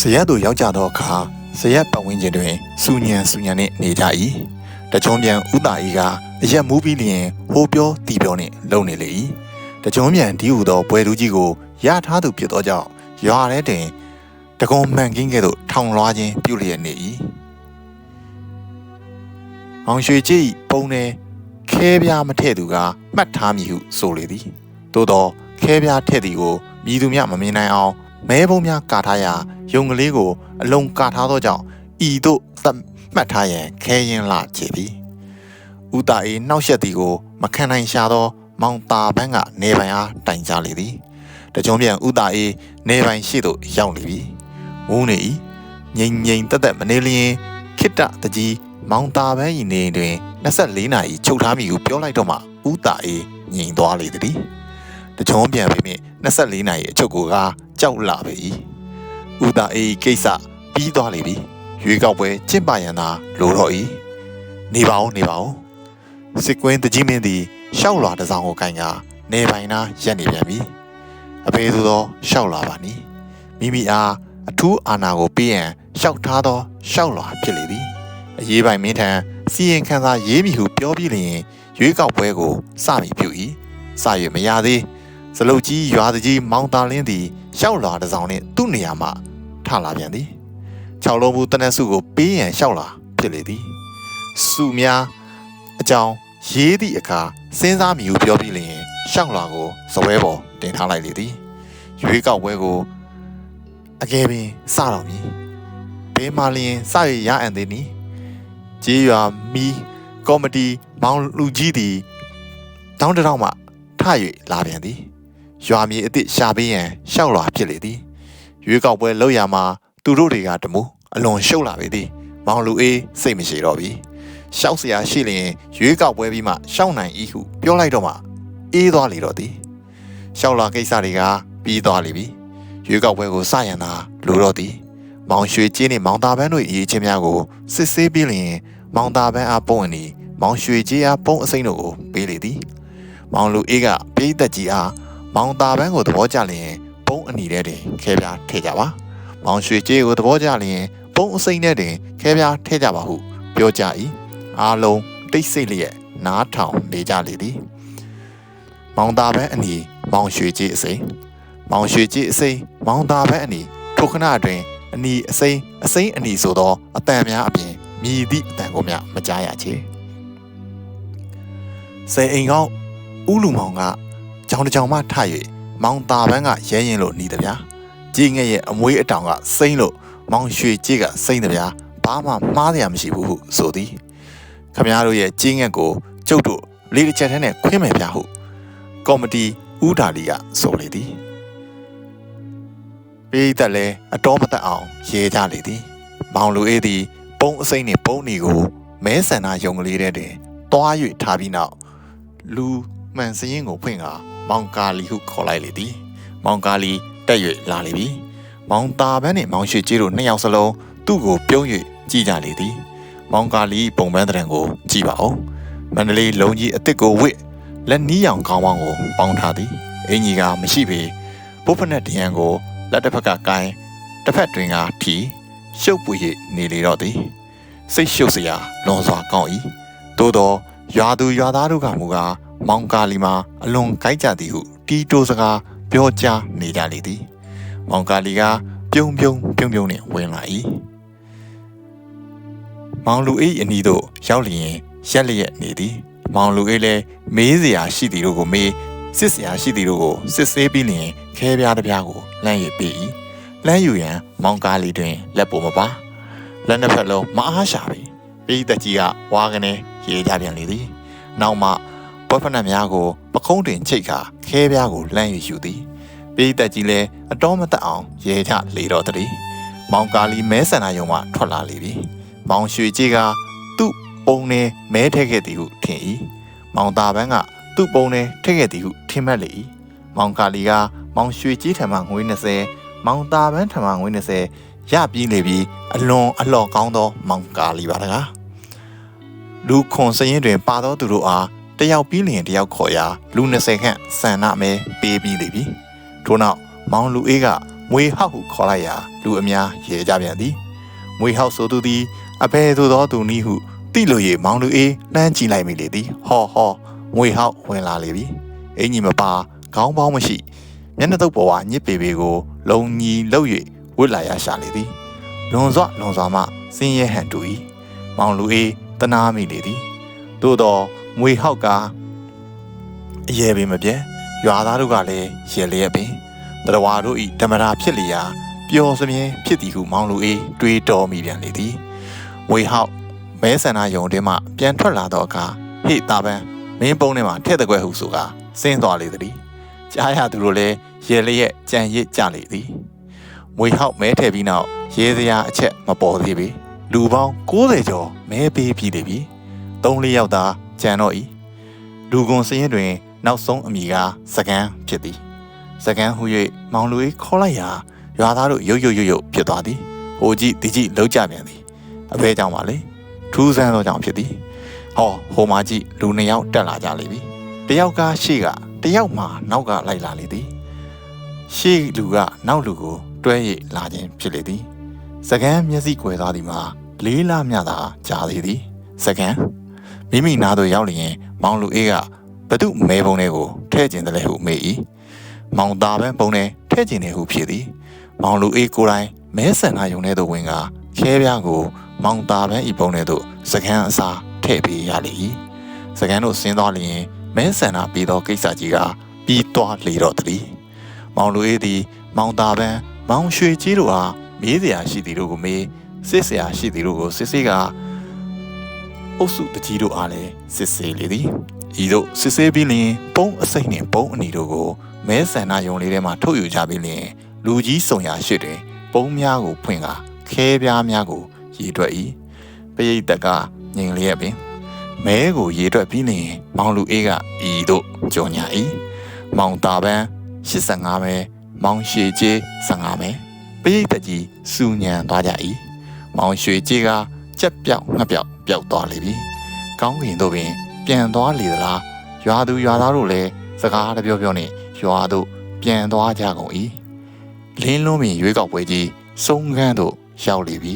ဇရက်တို့ရောက်ကြသောအခါဇရက်ပတ်ဝန်းကျင်တွင်စူညံစူညံနှင့်နေကြ၏တကြုံပြန်ဥတာဤကအရက်မူးပြီးလျင်ဟိုပြောတီပြောနှင့်လုံနေလေ၏တကြုံပြန်ဒီဟုသောပွဲလူကြီးကိုရထားသူဖြစ်သောကြောင့်ရွာထဲတွင်တကုံမှန်ကင်းကဲ့သို့ထောင်လွှားခြင်းပြုလျက်နေ၏မောင်ရွှေကြီးပုံနေခဲပြားမထည့်သူကမှတ်ထားမည်ဟုဆိုလေသည်သို့သောခဲပြားထည့်သည်ကိုမြည်သူများမမြင်နိုင်အောင် မဲပုံးများကာထားရာယုံကလေးကိုအလုံးကာထားသောကြောင့်ဤသို့သတ်မှတ်ထားရန်ခဲရင်လာချေသည်ဥတာအေနှောက်ရက်သည်ကိုမခံနိုင်ရှာသော မောင်တာပန်းကနေပိုင်အားတိုင်ကြလေသည်တကြုံပြန်ဥတာအေနေပိုင်ရှိသို့ရောက်လေပြီဝုန်းနေ၏ငိမ့်ငိမ့်တက်တက်မနေလျင်ခိတ္တတကြီးမောင်တာပန်းဤနေတွင်24နာရီချုပ်ထားမိဟုပြောလိုက်တော့မှဥတာအေငြိမ်သွားလေသည်တကြုံပြန်ပြီမြင့်24နာရီအချုပ်ကိုက ကြောက်လာပြီဥတာအေကိစ္စပြီးသွားလေပြီရွေးကောက်ပွဲကျင့်ပရန်သာလိုတော့၏နေပါဦးနေပါဦးစစ်ကွင်းတကြီးမင်းသည်ရှောက်လွာတစ်စောင်ကိုကင်ကနေပိုင်နာရက်နေပြန်ပြီအဖေသူသောရှောက်လာပါနီမိမိအားအထူးအာဏာကိုပေးရန်ရှောက်ထားသောရှောက်လွာဖြစ်လေသည်အရေးပိုင်မင်းထံစီရင်ခံစာရေးမိဟုပြောပြီးလျင်ရွေးကောက်ပွဲကိုစမိပြု၏စရမရသေး စလုတ်ကြီးရွာကြီးမောင်တာလင်းသည်ရှောက်လွာတစ်စောင်နှင့်သူ့နေရာမှထလာပြန်သည်၆လုံးဘူးတနက်စုကိုပေးရန်ရှောက်လာဖြစ်လေသည်စုများအကြောင်းရေးသည့်အခါစဉ်းစားမိဟုပြောပြီးလျင်ရှောက်လာကိုစပွဲပေါ်တင်ထားလိုက်လေသည်ရွေးကောက်ပွဲကိုအကယ်ပင်စတော်မူဘဲမာလျင်စရရအန်သေးနီကြေးရွာမီကောမတီမောင်လူကြီးသည်တောင်းတထောင်မှထ၍လာပြန်သည် ရွာမြေအစ်စ်ရှာပေးရန်ရှောက်လာဖြစ်လေသည်ရွေးကောက်ပွဲလောက်ရမှာသူတို့တွေကတမူအလွန်ရှုပ်လာပေသည်မောင်လူအေးစိတ်မရှိတော့ပြီရှောက်เสียရှိလျင်ရွေးကောက်ပွဲပြီးမှရှောက်နိုင်၏ဟုပြောလိုက်တော့မှအေးသွားလေတော့သည်ရှောက်လာကိစ္စတွေကပြီးသွားလေပြီရွေးကောက်ပွဲကိုစရန်သာလိုတော့သည်မောင်ရွှေကျင်းနှင့်မောင်သားပန်းတို့အရေးချင်းများကိုစစ်ဆေးပြီးလျင်မောင်သားပန်းအားပုံဝင်သည်မောင်ရွှေကြီးအားပုံအစိမ့်တို့ကိုပေးလေသည်မောင်လူအေးကပိသက်ကြီးအား မောင်သားပန်းကိုသဘောကျလျင်ပုံအနီထဲတွင်ခဲပြားထည့်ကြပါမောင်ရွှေကြီးကိုသဘောကျလျင်ပုံအစိမ့်ထဲတွင်ခဲပြားထည့်ကြပါဟုပြောကြ၏အားလုံးတိတ်ဆိတ်လျက်နားထောင်နေကြလေသည်မောင်သားပန်းအနီမောင်ရွှေကြီးအစိမ့်မောင်ရွှေကြီးအစိမ့်မောင်သားပန်းအနီထိုခဏတွင်အနီအစိမ့်အစိမ့်အနီဆိုသောအတန်များအပြင်မြည်သည့်အတန်ကိုမျှမကြားရချေစေအိမ်ကောင်းဥလူမောင်က ကြောင်တကြောင်မှထ၍မောင်တာပန်းကရဲရင်လို့နီးတယ်ဗျာကြီးငယ်ရဲ့အမွေးအတောင်ကစိမ့်လို့မောင်ရွှေကြီးကစိမ့်တယ်ဗျာဘာမှမှားရမရှိဘူးဟုဆိုသည်ခမရတို့ရဲ့ကြီးငက်ကိုကျုပ်တို့လေးတစ်ချက်ထဲနဲ့ခွင်းမယ်ဗျာဟုကော်မတီဥဒါလီကဆိုလေသည်ပေးသက်လဲအတော်မသက်အောင်ရေးကြလေသည် မောင်လူအေးသည် ပုံအစိမ့်နှင့်ပုံနီကိုမဲဆန္ဒယုံကလေးတဲ့တွင်တွား၍ထားပြီးနောက်လူမှန်စရင်ကိုဖွင့်ကာ မောင်ကာလီဟုခေါ်လိုက်လေသည်မောင်ကာလီတက်၍လာလေပြီမောင်တာပန်းနှင့်မောင်ရွှေကြီးတို့နှစ်ယောက်စလုံးသူ့ကိုပြုံး၍ကြည်ကြလေသည်မောင်ကာလီပုံပန်းတဲ့ကိုကြည်ပါအောင်မန္တလေးလုံကြီးအစ်စ်ကိုဝစ်လက်နီးရောင်ခေါင်းပေါင်းကိုပေါင်းထားသည်အင်ကြီးကမရှိပေဘုဖနက်တရန်ကိုလက်တစ်ဖက်ကကိုင်းတစ်ဖက်တွင်ကထီရှုပ်ပွေ၍နေလေတော့သည်စိတ်ရှုပ်စရာလွန်စွာကောင်း၏သို့သောရွာသူရွာသားတို့ကမူကား မောင်ကာလီမှာအလွန်ကြိုက်ကြသည်ဟုတီတိုစကားပြောကြားနေကြလေသည်မောင်ကာလီကပြုံပြုံပြုံပြုံနှင့်ဝင်လာ၏မောင်လူအေးအနီးသို့ရောက်လျင်ရက်လျက်နေသည် မောင်လူအေးလည်းမေးစရာရှိသည်တို့ကိုမေးစစ်စရာရှိသည်တို့ကိုစစ်ဆေးပြီးလျင်ခဲပြားတစ်ပြားကိုလမ်းရပေး၏လမ်းယူရန်မောင်ကားလေးတွင်လက်ပေါ်မပါလက်နှစ်ဖက်လုံးမအားရှာပြီပိသက်ကြီးကဝါကနေရေးကြပြန်လေသည် နောက်မှ ဘွက်ဖနက်များကိုပခုံးတင်ချိတ်ခါခဲပြားကိုလမ်းယူယူသည်ပိသက်ကြီးလည်းအတော်မတက်အောင်ရဲကြလေတော့တည်းမောင်ကာလီမဲဆန္ဒယုံမှထွက်လာလေပြီမောင်ရွှေကြီးကသူ့ပုံနဲ့မဲထည့်ခဲ့သည်ဟုထင်၏မောင်သားပန်းကသူ့ပုံနဲ့ထည့်ခဲ့သည်ဟုထင်မှတ်လေ၏မောင်ကာလီကမောင်ရွှေကြီးထံမှငွေ20မောင်တာပန်းထံမှငွေ20ရပြီးလေပြီးအလွန်အလော့ကောင်းသော မောင်ကာလီပါတကားလူခွန်စရင်တွင်ပါသောသူတို့အား တယောက်ပြီးလျင်တယောက်ခေါ်ရာလူ20ခန့်ဆန္ဒမဲပေးပြီးလေပြီထို့နောက်မောင်လူအေးကမွေဟောက်ဟုခေါ်လိုက်ရာလူအများရေကြပြန်သည်မွေဟောက်ဆိုသူသည်အဘယ်သို့သောသူနည်းဟုတိလို၍မောင်လူအေးလှမ်းကြည့်လိုက်မိလေသည်ဟောဟောမွေဟောက်ဝင်လာလေပြီအင်ကြီးမပါခေါင်းပေါင်းမရှိမျက်နှာတုပ်ပေါ်ကညစ်ပေပေကို လုံညီလှုပ်၍ဝစ်လာရရှာလေသည်လွန်စွာလွန်စွာမှစင်းရဲဟန်တူ၏မောင်လူအေးတနာမိလေသည်သို့တော့ မွေဟောက်ကအရေပင်မပြဲရွာသားတို့ကလည်းရေလျက်ပင်တရဝါတို့ဤဓမ္မရာဖြစ်လျာပျော်စမြဲဖြစ်သည်ဟုမောင်လူအေးတွေးတော်မိပြန်လေသည်မွေဟောက်မဲဆန္ဒယုံတင်းမှပြန်ထွက်လာတော့အခါဟေ့တာပန်းမင်းပုံးထဲမှာထည့်တဲ့ကွယ်ဟုဆိုကစင်းသွားလေသည်ကြားရသူတို့လည်းရေလျက်ကြံရစ်ကြလေသည်မွေဟောက်မဲထည့်ပြီးနောက်ရေစရာအချက်မပေါ်သေးပေလူပေါင်း60ကျော်မဲပေးပြီးလေပြီ3လေးယောက်သာ ကြံတော့ဤလူကွန်စရင်တွင် နောက်ဆုံးအမိကစကန်ဖြစ်သည်စကန်ဟူ၍မောင်လူ၏ခေါ်လိုက်ရာရွာသားတို့ရုတ်ရုတ်ရုတ်ရုတ်ဖြစ်သွားသည်ဟိုကြည့်ဒီကြည့်လောက်ကြပြန်သည်အဘဲကြောင့်ပါလေထူးဆန်းသောကြောင့်ဖြစ်သည်ဟောဟိုမှာကြည့်လူနှစ်ယောက်တက်လာကြလေပြီတယောက်ကရှေ့ကတယောက်မှနောက်ကလိုက်လာလေသည်ရှေ့လူကနောက်လူကို တွဲ၍လာခြင်းဖြစ်လေသည်စကန်မျက်စိကွယ်သားသည်မှာလေးလာမြသာကြာသေးသည်စကန် မိမိနားသို့ရောက်လျင် မောင်လူအေးကဘသူမဲပုံတွေကိုထဲ့ကျင်တယ်လေဟုမေး၏မောင်သားပဲပုံနဲ့ထဲ့ကျင်တယ်ဟုဖြစ်သည် မောင်လူအေးကိုယ်တိုင်မဲဆန္ဒယုံတဲ့သို့ဝင်ကခဲပြားကို မောင်သားပဲဤပုံတဲ့သို့စကန်အစားထည့်ပေးရလေ၏စကန်တို့ဆင်းသွားလျင်မဲဆန္ဒပြီးသောကိစ္စကြီးကပြီးသွားလေတော့တည်းမောင်လူအေးသည် မောင်သားပန်းမောင်ရွှေကြီးတို့အားမေးစရာရှိသည်တို့ကိုမေးစစ်စရာရှိသည်တို့ကိုစစ်ဆေးက အုပ်စုတကြီးတို့အားလည်းစစ်ဆေးလေသည်ဤတို့စစ်ဆေးပြီးလျင်ပုံအစိမ့်နှင့်ပုံအနီတို့ကိုမဲဆန္ဒယုံလေးထဲမှာထုတ်ယူကြပြီးလျင်လူကြီးစုံရာရှိတွင် ပုံများကိုဖွင့်ကခဲပြားများကိုရေတွက်၏ပရိသတ်ကငြိမ်လျက်ပင်မဲကိုရေတွက်ပြီးလျင်မောင်လူအေးကဤတို့ကြော်ညာ၏မောင်တာပန်း85မဲမောင်ရှည်ကျေး15မဲပရိသတ်ကြီးစူညံသွားကြ၏မောင်ရွှေကျေးကကြက်ပြောက်ငှက်ပြောက် ပျောက်သွားလေပြီကောင်းကင်တို့ပင်ပြန်သွားလေသလားရွာသူရွာသားတို့လည်းစကားတပြောပြောနဲ့ရွာတို့ပြန်သွားကြကုန်၏လင်းလုံးပင်ရွေးကောက်ပွဲကြီးစုံကန်းသို့ရောက်လေပြီ